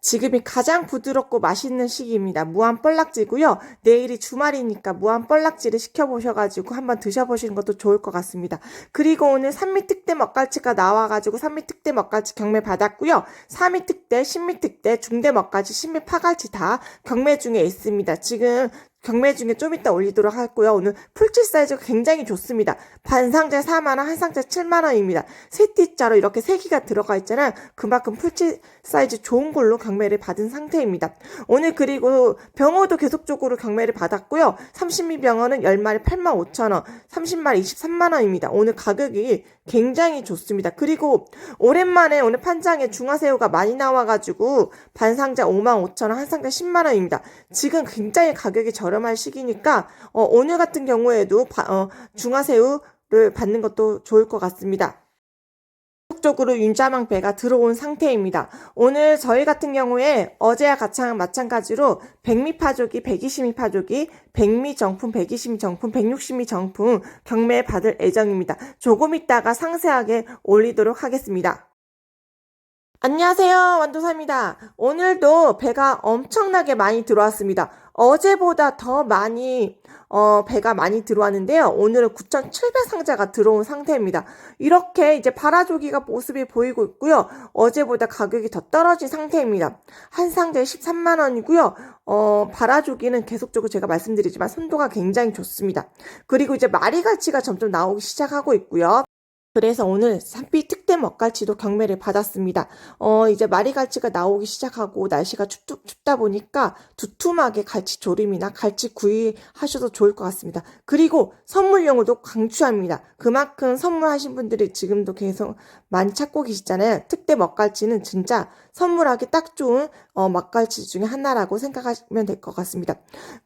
지금이 가장 부드럽고 맛있는 시기입니다. 무한 뻘락지고요. 내일이 주말이니까 무한 뻘락지를 시켜보셔가지고 한번 드셔보시는 것도 좋을 것 같습니다. 그리고 오늘 산미 특대 먹갈치가 나와가지고 산미 특대 먹갈치 경매 받았고요. 3위특대, 신미 특대, 중대 먹갈치, 신미 파갈치 다 경매 중에 있습니다. 지금 경매 중에 좀 이따 올리도록 하고요. 오늘 풀치 사이즈가 굉장히 좋습니다. 반 상자 4만원, 한 상자 7만원입니다. 세 띠자로 이렇게 세 개가 들어가 있잖아요. 그만큼 풀치 사이즈 좋은 걸로 경매를 받은 상태입니다. 오늘 그리고 병어도 계속적으로 경매를 받았고요. 30미 병어는 10마리 8만 5천원, 30마리 23만원입니다. 오늘 가격이 굉장히 좋습니다. 그리고 오랜만에 오늘 판장에 중화새우가 많이 나와가지고 반 상자 5만 5천원, 한 상자 10만원입니다. 지금 굉장히 가격이 저렴 한 시기니까 어, 오늘 같은 경우에도 바- 어, 중화새우를 받는 것도 좋을 것 같습니다. 적으로 윤자망 배가 들어온 상태입니다. 오늘 저희 같은 경우에 어제와 가장 마찬가지로 100미 파조기, 120미 파조기, 100미 정품, 120미 정품, 160미 정품 경매 받을 예정입니다. 조금 있다가 상세하게 올리도록 하겠습니다. 안녕하세요. 완도사입니다. 오늘도 배가 엄청나게 많이 들어왔습니다. 어제보다 더 많이 어, 배가 많이 들어왔는데요. 오늘은 9,700 상자가 들어온 상태입니다. 이렇게 이제 파라조기가 모습이 보이고 있고요. 어제보다 가격이 더 떨어진 상태입니다. 한 상자에 13만 원이고요. 어, 파라조기는 계속적으로 제가 말씀드리지만 선도가 굉장히 좋습니다. 그리고 이제 마리갈치가 점점 나오기 시작하고 있고요. 그래서 오늘 산비 특대 먹갈치도 경매를 받았습니다. 어, 이제 마리 갈치가 나오기 시작하고 날씨가 춥, 춥다 보니까 두툼하게 갈치 조림이나 갈치 구이 하셔도 좋을 것 같습니다. 그리고 선물용으로도 강추합니다. 그만큼 선물하신 분들이 지금도 계속 많이 찾고 계시잖아요. 특대 먹갈치는 진짜 선물하기 딱 좋은 어, 먹갈치 중에 하나라고 생각하시면 될 것 같습니다.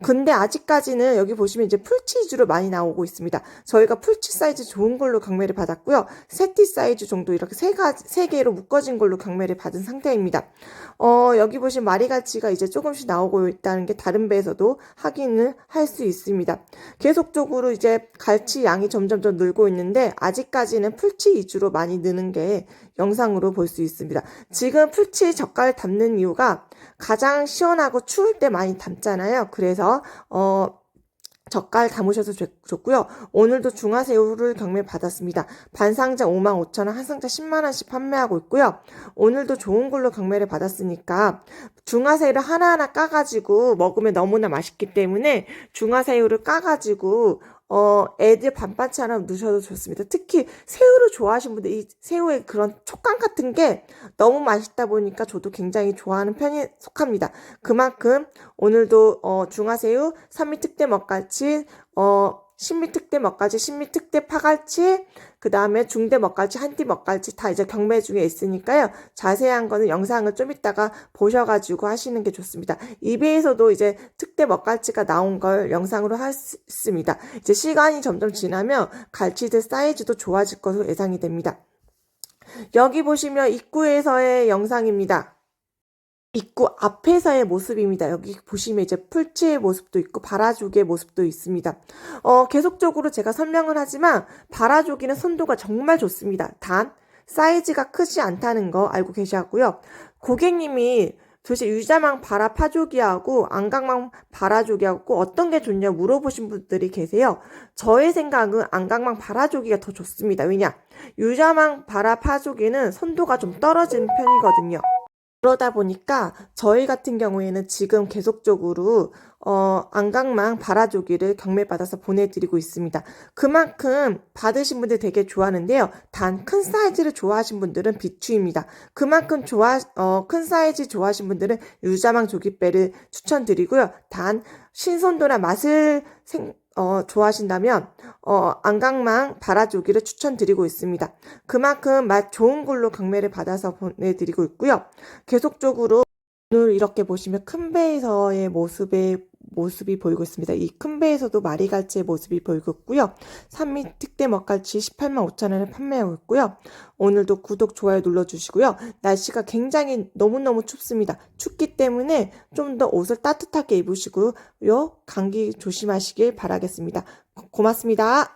근데 아직까지는 여기 보시면 이제 풀치 위주로 많이 나오고 있습니다. 저희가 풀치 사이즈 좋은 걸로 경매를 받았고요. 세티 사이즈 정도 이렇게 세 가지, 세 개로 묶어진 걸로 경매를 받은 상태입니다. 어, 여기 보시면 마리갈치가 이제 조금씩 나오고 있다는 게 다른 배에서도 확인을 할 수 있습니다. 계속적으로 이제 갈치 양이 점점 더 늘고 있는데 아직까지는 풀치 위주로 많이 느는 게 영상으로 볼 수 있습니다. 지금 풀치 젓갈 담는 이유가 가장 시원하고 추울 때 많이 담잖아요. 그래서 어 젓갈 담으셔도 좋- 좋고요. 오늘도 중화새우를 경매 받았습니다. 반상자 5만 5천 원, 한 상자 10만 원씩 판매하고 있고요. 오늘도 좋은 걸로 경매를 받았으니까 중화새우를 하나하나 까가지고 먹으면 너무나 맛있기 때문에 중화새우를 까가지고 어, 애들 반반처럼 넣으셔도 좋습니다. 특히 새우를 좋아하시는 분들, 이 새우의 그런 촉감 같은 게 너무 맛있다 보니까 저도 굉장히 좋아하는 편에 속합니다. 그만큼 오늘도 어, 중화새우, 산미특대 먹갈치, 어, 신미 특대 먹갈치, 신미 특대 파갈치, 그 다음에 중대 먹갈치, 한띠 먹갈치 다 이제 경매 중에 있으니까요. 자세한 거는 영상을 좀 이따가 보셔가지고 하시는 게 좋습니다. 이베에서도 이제 특대 먹갈치가 나온 걸 영상으로 했습니다. 이제 시간이 점점 지나면 갈치들 사이즈도 좋아질 것으로 예상이 됩니다. 여기 보시면 입구에서의 영상입니다. 입구 앞에서의 모습입니다. 여기 보시면 이제 풀치의 모습도 있고 바라조기의 모습도 있습니다. 어, 계속적으로 제가 설명을 하지만 바라조기는 선도가 정말 좋습니다. 단 사이즈가 크지 않다는 거 알고 계셔야고요. 고객님이 도대체 유자망 바라 파조기하고 안강망 바라조기하고 어떤 게 좋냐 물어보신 분들이 계세요. 저의 생각은 안강망 바라조기가 더 좋습니다. 왜냐? 유자망 바라 파조기는 선도가 좀 떨어지는 편이거든요. 그러다 보니까 저희 같은 경우에는 지금 계속적으로 어, 안강망 바라조기를 경매받아서 보내드리고 있습니다. 그만큼 받으신 분들 되게 좋아하는데요. 단 큰 사이즈를 좋아하신 분들은 비추입니다. 그만큼 좋아 어, 큰 사이즈 좋아하신 분들은 유자망 조기배를 추천드리고요. 단 신선도나 맛을 생, 어, 좋아하신다면 어, 안강망 바라조기를 추천드리고 있습니다. 그만큼 맛 좋은 걸로 경매를 받아서 보내드리고 있고요. 계속적으로 오늘 이렇게 보시면 큰 배에서의 모습의 모습이 보이고 있습니다. 이 큰 배에서도 마리갈치의 모습이 보이고 있고요. 산미 특대 먹갈치 18만 5천 원에 판매하고 있고요. 오늘도 구독, 좋아요 눌러주시고요. 날씨가 굉장히 너무너무 춥습니다. 춥기 때문에 좀 더 옷을 따뜻하게 입으시고요. 감기 조심하시길 바라겠습니다. 고- 고맙습니다.